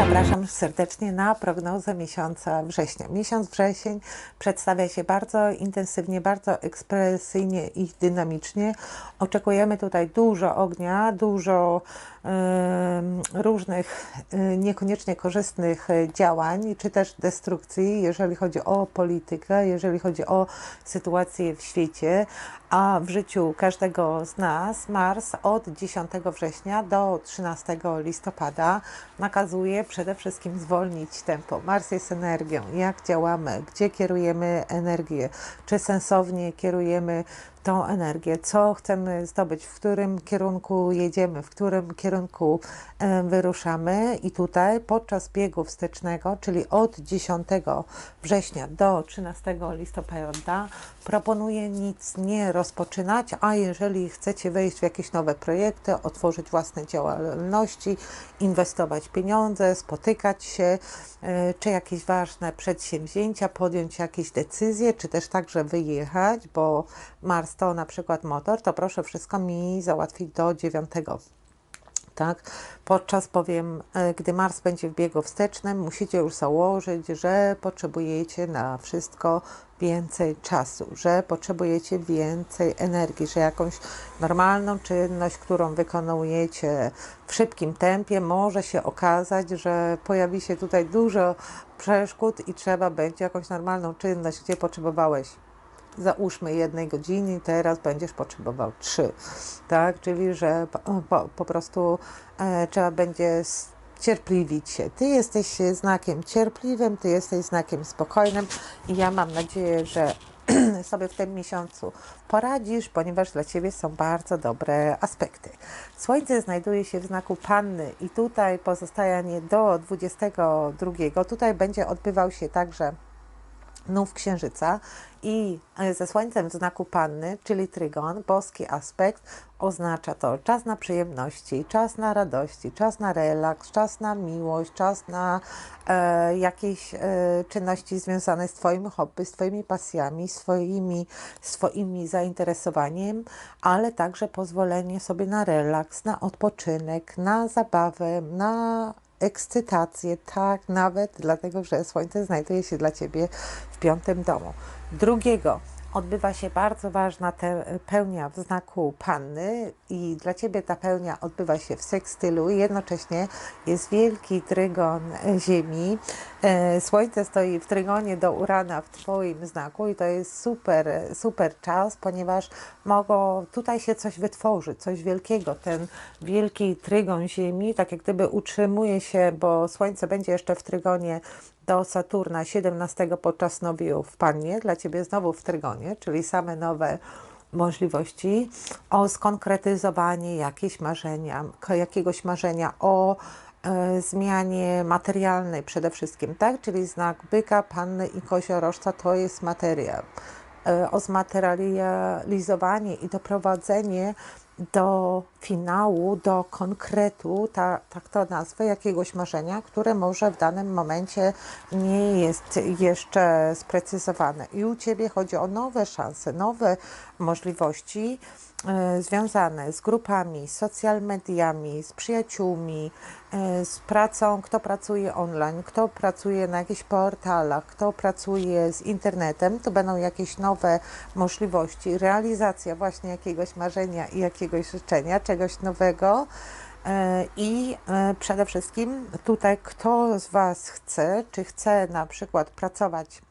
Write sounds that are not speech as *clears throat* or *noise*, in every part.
Zapraszam serdecznie na prognozę miesiąca września. Miesiąc wrzesień przedstawia się bardzo intensywnie, bardzo ekspresyjnie i dynamicznie. Oczekujemy tutaj dużo ognia, dużo różnych e, niekoniecznie korzystnych e, działań, czy też destrukcji, jeżeli chodzi o politykę, jeżeli chodzi o sytuację w świecie, a w życiu każdego z nas Mars od 10 września do 13 listopada nakazuje przede wszystkim zwolnić tempo. Mars jest energią. Jak działamy? Gdzie kierujemy energię? Czy sensownie kierujemy tą energię? Co chcemy zdobyć? W którym kierunku jedziemy? W którym kierunku e, wyruszamy? I tutaj podczas biegu wstecznego, czyli od 10 września do 13 listopada, proponuję nic nie rozpoczynać, a jeżeli chcecie wejść w jakieś nowe projekty, otworzyć własne działalności, inwestować pieniądze, spotykać się, e, czy jakieś ważne przedsięwzięcia, podjąć jakieś decyzje, czy też także wyjechać, bo Mars to na przykład motor, to proszę wszystko mi załatwić do 9 tak? Podczas bowiem, e, gdy Mars będzie w biegu wstecznym, musicie już założyć, że potrzebujecie na wszystko więcej czasu, że potrzebujecie więcej energii, że jakąś normalną czynność, którą wykonujecie w szybkim tempie, może się okazać, że pojawi się tutaj dużo przeszkód i trzeba będzie jakąś normalną czynność, gdzie potrzebowałeś załóżmy jednej godziny, teraz będziesz potrzebował trzy, tak? Czyli, że po, po, po prostu e, trzeba będzie cierpliwić się. Ty jesteś znakiem cierpliwym, ty jesteś znakiem spokojnym i ja mam nadzieję, że *clears throat* sobie w tym miesiącu poradzisz, ponieważ dla Ciebie są bardzo dobre aspekty. Słońce znajduje się w znaku Panny i tutaj pozostanie do 22. Tutaj będzie odbywał się także nów księżyca i e, ze słońcem w znaku panny, czyli trygon, boski aspekt, oznacza to czas na przyjemności, czas na radości, czas na relaks, czas na miłość, czas na e, jakieś e, czynności związane z Twoim hobby, z Twoimi pasjami, swoimi, swoimi zainteresowaniem, ale także pozwolenie sobie na relaks, na odpoczynek, na zabawę, na ekscytację, tak, nawet dlatego, że Słońce znajduje się dla Ciebie w piątym domu. Drugiego odbywa się bardzo ważna te, pełnia w znaku Panny i dla Ciebie ta pełnia odbywa się w sekstylu i jednocześnie jest wielki trygon Ziemi. E, Słońce stoi w trygonie do Urana w Twoim znaku i to jest super, super czas, ponieważ mogą tutaj się coś wytworzyć, coś wielkiego. Ten wielki trygon Ziemi, tak jak gdyby utrzymuje się, bo Słońce będzie jeszcze w trygonie do Saturna 17 podczas nowiu w Pannie, dla Ciebie znowu w Trygonie, czyli same nowe możliwości, o skonkretyzowanie jakieś marzenia, jakiegoś marzenia, o e, zmianie materialnej przede wszystkim, tak? Czyli znak byka, panny i koziorożca to jest materia. E, o zmaterializowanie i doprowadzenie do finału, do konkretu, ta, tak to nazwę, jakiegoś marzenia, które może w danym momencie nie jest jeszcze sprecyzowane. I u Ciebie chodzi o nowe szanse, nowe możliwości związane z grupami, z social mediami, z przyjaciółmi, y, z pracą, kto pracuje online, kto pracuje na jakichś portalach, kto pracuje z internetem, to będą jakieś nowe możliwości, realizacja właśnie jakiegoś marzenia i jakiegoś życzenia, czegoś nowego. E, I e, przede wszystkim tutaj, kto z Was chce, czy chce na przykład pracować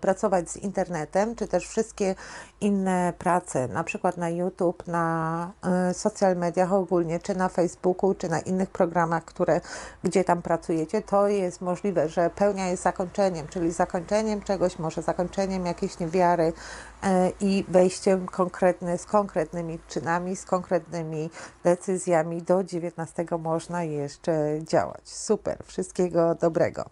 pracować z internetem, czy też wszystkie inne prace, na przykład na YouTube, na y, social mediach ogólnie, czy na Facebooku, czy na innych programach, które, gdzie tam pracujecie, to jest możliwe, że pełnia jest zakończeniem, czyli zakończeniem czegoś, może zakończeniem jakiejś niewiary y, i wejściem konkretny, z konkretnymi czynami, z konkretnymi decyzjami. Do 19 można jeszcze działać. Super, wszystkiego dobrego.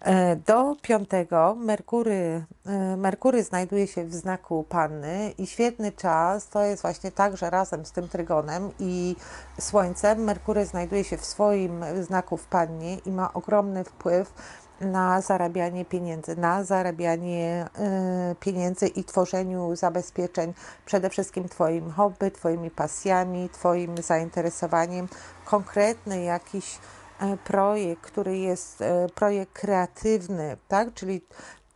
E, do piątego Merkury, e, Merkury znajduje się w znaku Panny i świetny czas to jest właśnie tak, że razem z tym trygonem i Słońcem Merkury znajduje się w swoim znaku w Pannie i ma ogromny wpływ na zarabianie pieniędzy, na zarabianie y, pieniędzy i tworzeniu zabezpieczeń przede wszystkim Twoim hobby, Twoimi pasjami, Twoim zainteresowaniem, konkretny jakiś projekt, który jest e, projekt kreatywny, tak? Czyli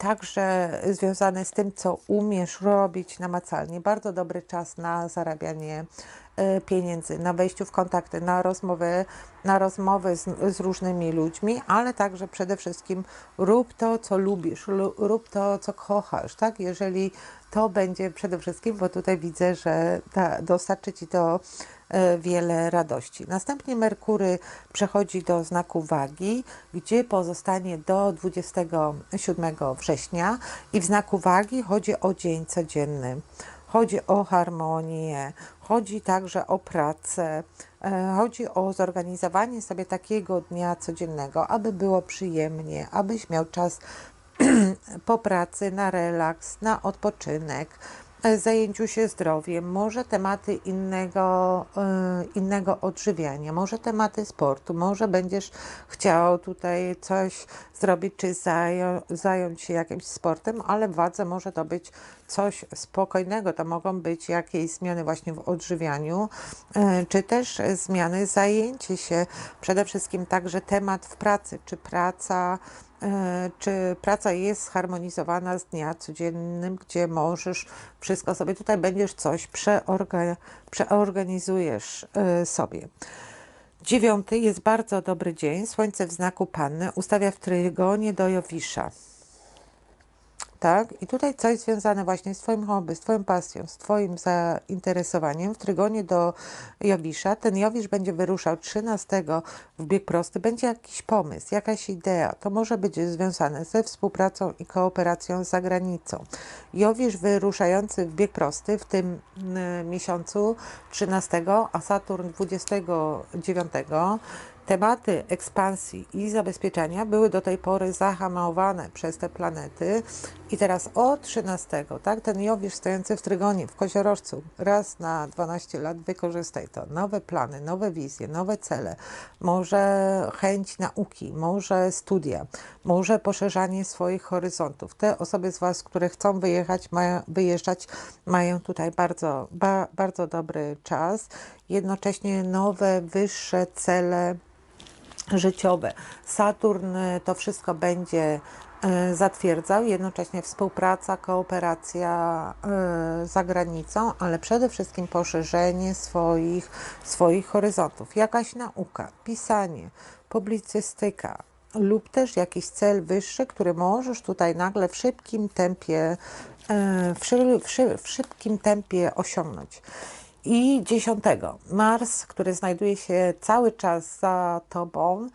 także związany z tym, co umiesz robić namacalnie. Bardzo dobry czas na zarabianie e, pieniędzy, na wejściu w kontakty, na rozmowy, na rozmowy z, z różnymi ludźmi, ale także przede wszystkim rób to, co lubisz, lu- rób to, co kochasz, tak? Jeżeli to będzie przede wszystkim, bo tutaj widzę, że ta, dostarczy Ci to e, wiele radości. Następnie Merkury przechodzi do znaku wagi, gdzie pozostanie do 27 września i w znaku wagi chodzi o dzień codzienny. Chodzi o harmonię, chodzi także o pracę, e, chodzi o zorganizowanie sobie takiego dnia codziennego, aby było przyjemnie, abyś miał czas *clears throat* po pracy na relaks, na odpoczynek, e, zajęciu się zdrowiem, może tematy innego, e, innego odżywiania, może tematy sportu, może będziesz chciał tutaj coś zrobić, czy zają, zająć się jakimś sportem, ale wadze może to być coś spokojnego, to mogą być jakieś zmiany właśnie w odżywianiu, e, czy też zmiany, zajęcie się, przede wszystkim także temat w pracy, czy praca E, czy praca jest zharmonizowana z dnia codziennym, gdzie możesz wszystko sobie, tutaj będziesz coś przeorga, przeorganizujesz e, sobie. Dziewiąty jest bardzo dobry dzień, słońce w znaku Panny, ustawia w trygonie do Jowisza tak? I tutaj coś związane właśnie z Twoim hobby, z Twoją pasją, z Twoim zainteresowaniem. W trygonie do Jowisza, ten Jowisz będzie wyruszał 13 w bieg prosty, będzie jakiś pomysł, jakaś idea. To może być związane ze współpracą i kooperacją z zagranicą. Jowisz wyruszający w bieg prosty w tym mm, miesiącu 13, a Saturn 29 Tematy ekspansji i zabezpieczenia były do tej pory zahamowane przez te planety i teraz o 13, tak, ten Jowisz stojący w Trygonie, w Koziorożcu, raz na 12 lat wykorzystaj to. Nowe plany, nowe wizje, nowe cele, może chęć nauki, może studia, może poszerzanie swoich horyzontów. Te osoby z Was, które chcą wyjechać, mają, wyjeżdżać, mają tutaj bardzo, ba, bardzo dobry czas. Jednocześnie nowe, wyższe cele, życiowe. Saturn e, to wszystko będzie e, zatwierdzał, jednocześnie współpraca, kooperacja e, za granicą, ale przede wszystkim poszerzenie swoich, swoich horyzontów. Jakaś nauka, pisanie, publicystyka lub też jakiś cel wyższy, który możesz tutaj nagle w szybkim tempie, w, w szybkim tempie osiągnąć. I dziesiątego, Mars, który znajduje się cały czas za Tobą,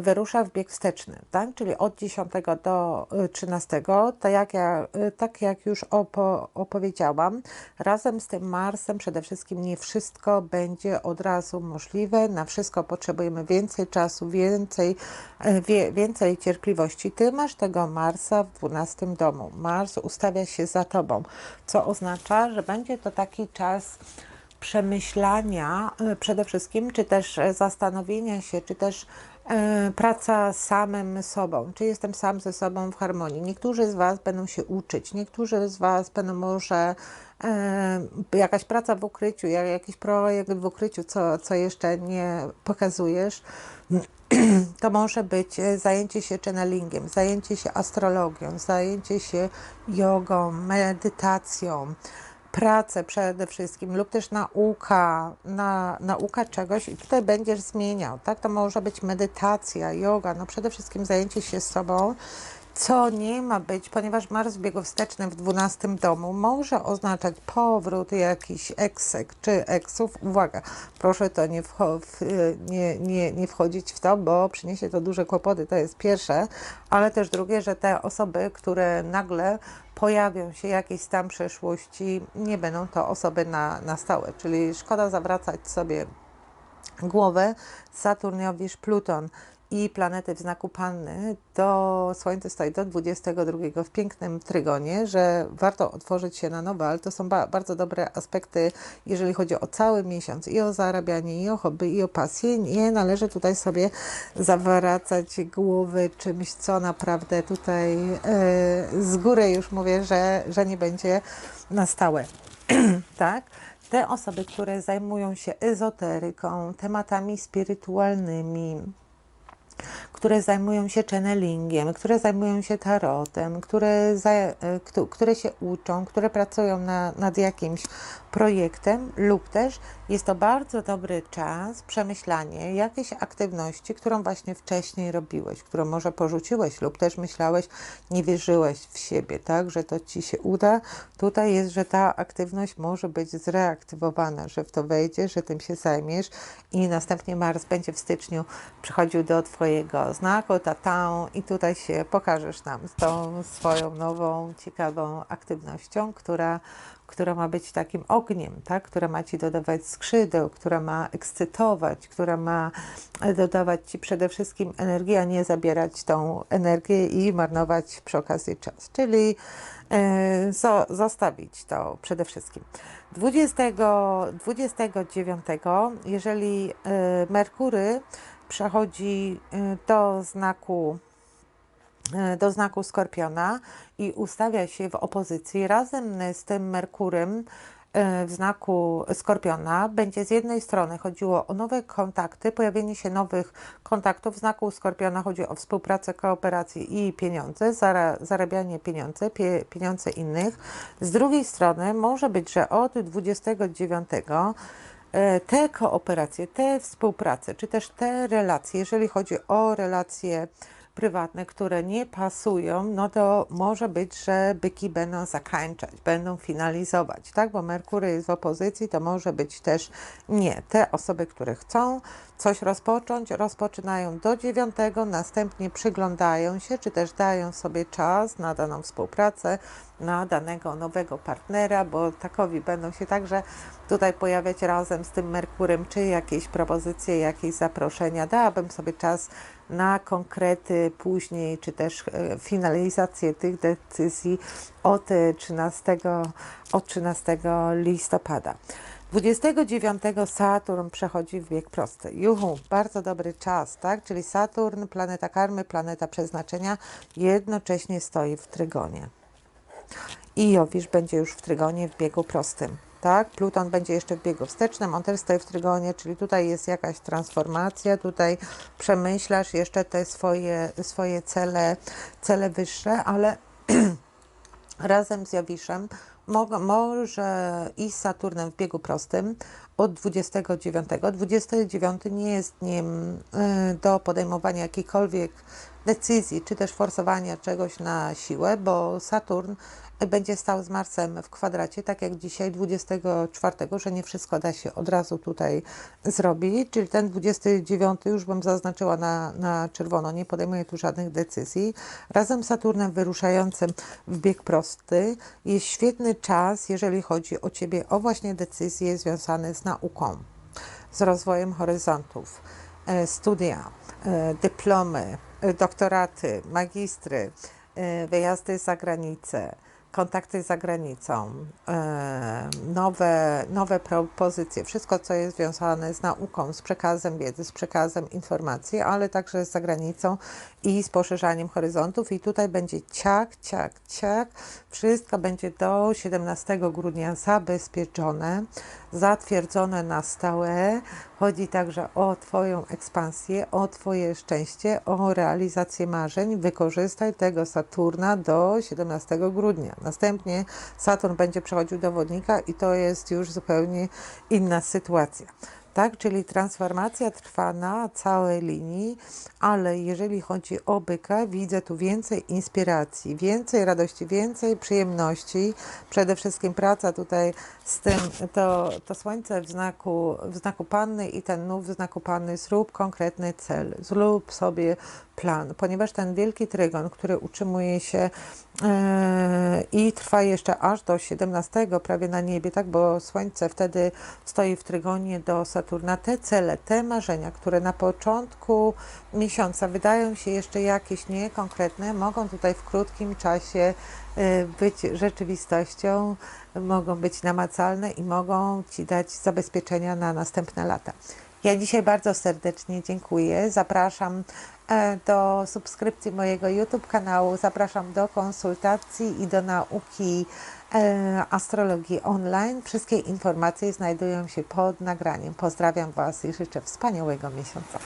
wyrusza w bieg wsteczny, tak? czyli od 10 do 13, y, tak jak, ja, y, tak jak już opo, opowiedziałam, razem z tym Marsem przede wszystkim nie wszystko będzie od razu możliwe, na wszystko potrzebujemy więcej czasu, więcej, wie, więcej cierpliwości. Ty masz tego Marsa w 12 domu, Mars ustawia się za Tobą, co oznacza, że będzie to taki czas przemyślania e, przede wszystkim, czy też zastanowienia się, czy też e, praca samym sobą, czy jestem sam ze sobą w harmonii. Niektórzy z Was będą się uczyć, niektórzy z Was będą może e, jakaś praca w ukryciu, jakiś projekt w ukryciu, co, co jeszcze nie pokazujesz. *clears throat* To może być zajęcie się channelingiem, zajęcie się astrologią, zajęcie się jogą, medytacją, pracę przede wszystkim lub też nauka, na, nauka czegoś i tutaj będziesz zmieniał, tak? To może być medytacja, yoga, no przede wszystkim zajęcie się sobą, co nie ma być, ponieważ Mars w biegu wstecznym w 12 domu może oznaczać powrót jakichś eksek czy eksów. Uwaga, proszę to nie, nie, nie, nie wchodzić w to, bo przyniesie to duże kłopoty, to jest pierwsze, ale też drugie, że te osoby, które nagle pojawią się jakieś tam przeszłości, nie będą to osoby na, na stałe, czyli szkoda zawracać sobie głowę. Saturn, Jowisz, Pluton i planety w znaku Panny, to Słońce stoi do 22 w pięknym trygonie, że warto otworzyć się na nowe, ale to są ba bardzo dobre aspekty, jeżeli chodzi o cały miesiąc i o zarabianie, i o hobby, i o pasję. Nie należy tutaj sobie zawracać głowy czymś, co naprawdę tutaj e, z góry już mówię, że, że nie będzie na stałe. *clears throat* tak? Te osoby, które zajmują się ezoteryką, tematami spirytualnymi, które zajmują się channelingiem, które zajmują się tarotem, które, za, e, któ- które się uczą, które pracują na, nad jakimś projektem, lub też jest to bardzo dobry czas przemyślanie jakiejś aktywności, którą właśnie wcześniej robiłeś, którą może porzuciłeś, lub też myślałeś, nie wierzyłeś w siebie, tak, że to ci się uda. Tutaj jest, że ta aktywność może być zreaktywowana, że w to wejdziesz, że tym się zajmiesz i następnie Mars będzie w styczniu przychodził do Twojego znaku, tatą i tutaj się pokażesz nam z tą swoją nową, ciekawą aktywnością, która, która ma być takim ogniem, tak? która ma Ci dodawać skrzydeł, która ma ekscytować, która ma dodawać Ci przede wszystkim energię, a nie zabierać tą energię i marnować przy okazji czas. Czyli e, zo, zostawić to przede wszystkim. 20, 29, jeżeli e, Merkury przechodzi e, do znaku e, do znaku Skorpiona i ustawia się w opozycji razem z tym Merkurem e, w znaku Skorpiona będzie z jednej strony chodziło o nowe kontakty, pojawienie się nowych kontaktów. W znaku Skorpiona chodzi o współpracę, kooperację i pieniądze, zara, zarabianie pieniądze, pie, pieniądze innych. Z drugiej strony może być, że od 29 e, te kooperacje, te współprace, czy też te relacje, jeżeli chodzi o relacje prywatne, które nie pasują, no to może być, że byki będą zakończać, będą finalizować, tak? Bo Merkury jest w opozycji, to może być też nie. Te osoby, które chcą coś rozpocząć, rozpoczynają do dziewiątego, następnie przyglądają się, czy też dają sobie czas na daną współpracę, na danego nowego partnera, bo takowi będą się także tutaj pojawiać razem z tym Merkurem, czy jakieś propozycje, jakieś zaproszenia. Dałabym sobie czas na konkrety później, czy też e, finalizację tych decyzji od e, 13, od 13 listopada. 29 Saturn przechodzi w bieg prosty. Juhu, bardzo dobry czas, tak? Czyli Saturn, planeta karmy, planeta przeznaczenia, jednocześnie stoi w trygonie. I Jowisz będzie już w trygonie w biegu prostym. Tak, Pluton będzie jeszcze w biegu wstecznym, on też stoi w trygonie, czyli tutaj jest jakaś transformacja, tutaj przemyślasz jeszcze te swoje, swoje cele, cele wyższe, ale *clears throat* razem z Jowiszem mo- może i z Saturnem w biegu prostym od 29. 29 nie jest dniem y, do podejmowania jakichkolwiek decyzji, czy też forsowania czegoś na siłę, bo Saturn będzie stał z Marsem w kwadracie, tak jak dzisiaj 24, że nie wszystko da się od razu tutaj zrobić, czyli ten 29 już bym zaznaczyła na, na czerwono, nie podejmuje tu żadnych decyzji. Razem z Saturnem wyruszającym w bieg prosty jest świetny czas, jeżeli chodzi o Ciebie, o właśnie decyzje związane z nauką, z rozwojem horyzontów, studia, e, dyplomy, e, doktoraty, magistry, e, wyjazdy za granicę, kontakty z zagranicą, e, nowe, nowe propozycje, wszystko co jest związane z nauką, z przekazem wiedzy, z przekazem informacji, ale także z zagranicą i z poszerzaniem horyzontów. I tutaj będzie ciak, ciak, ciak. Wszystko będzie do 17 grudnia zabezpieczone, zatwierdzone na stałe. Chodzi także o Twoją ekspansję, o Twoje szczęście, o realizację marzeń. Wykorzystaj tego Saturna do 17 grudnia. Następnie Saturn będzie przechodził do wodnika i to jest już zupełnie inna sytuacja. Tak, czyli transformacja trwa na całej linii, ale jeżeli chodzi o byka, widzę tu więcej inspiracji, więcej radości, więcej przyjemności. Przede wszystkim praca tutaj z tym, to, to słońce w znaku, w znaku panny i ten nów w znaku panny, zrób konkretny cel, zrób sobie plan, ponieważ ten wielki trygon, który utrzymuje się e, i trwa jeszcze aż do 17 prawie na niebie, tak, bo słońce wtedy stoi w trygonie do Saturna. Te cele, te marzenia, które na początku miesiąca wydają się jeszcze jakieś niekonkretne, mogą tutaj w krótkim czasie e, być rzeczywistością, mogą być namacalne i mogą Ci dać zabezpieczenia na następne lata. Ja dzisiaj bardzo serdecznie dziękuję. Zapraszam e, do subskrypcji mojego YouTube kanału, zapraszam do konsultacji i do nauki e, astrologii online. Wszystkie informacje znajdują się pod nagraniem. Pozdrawiam Was i życzę wspaniałego miesiąca.